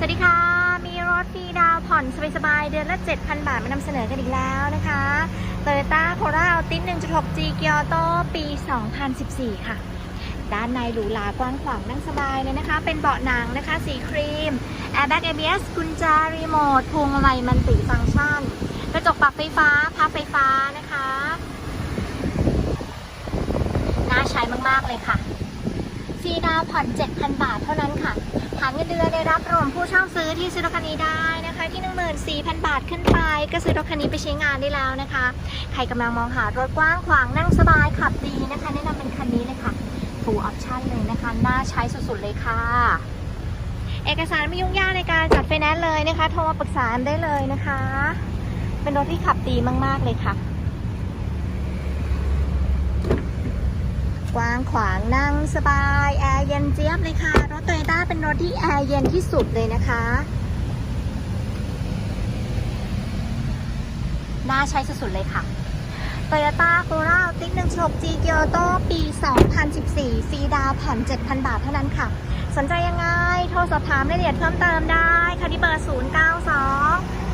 สวัสดีค่ะ มีรถฟรีดาวผ่อนสบายๆ เดือนละ 7,000 บาทมานำเสนอกันอีกแล้วนะคะ Toyota Corolla Altis 1.6G Gear Auto ปี 2014 ค่ะ ด้านในหรูหรากว้างขวางนั่งสบายเลยนะคะ เป็นเบาะหนังนะคะ สีครีม Airbag ABS กุญแจรีโมทพวงมาลัยมันติฟังก์ชัน กระจกปรับไฟฟ้าพับไฟฟ้านะคะ น่าใช้มากๆเลยค่ะฟรีดาวผ่อน 7,000 บาทเท่านั้นค่ะ เดือนได้รับรวมผู้เช่าซื้อที่ซื้อรถคันนี้ได้นะคะ ที่ 14,000 บาทขึ้นไป ก็ซื้อรถคันนี้ไปใช้งานได้แล้วนะคะ ใครกำลังมองหารถกว้างขวางนั่งสบายขับดีนะคะ แนะนำเป็นคันนี้เลยค่ะ full option เลยนะคะ น่าใช้สุดๆเลยค่ะ เอกสารไม่ยุ่งยากในการจัดไฟแนนซ์เลยนะคะ โทรมาปรึกษาได้เลยนะคะ เป็นรถที่ขับดีมาก ๆเลยค่ะกว้างขวางนั่งสบาย แอร์เย็นเจี๊ยบเลย เป็นรถที่แอร์เย็นที่สุดเลยนะคะ น่าใช้สุดๆเลยค่ะ Toyota Corolla Altis 1.6G Kyoto ปี 2014 ฟรีดาวผ่อน 7,000 บาทเท่านั้นค่ะ สนใจยังไง โทรสอบถามรายละเอียดเพิ่มเติมได้ค่ะที่เบอร์ 0 9 2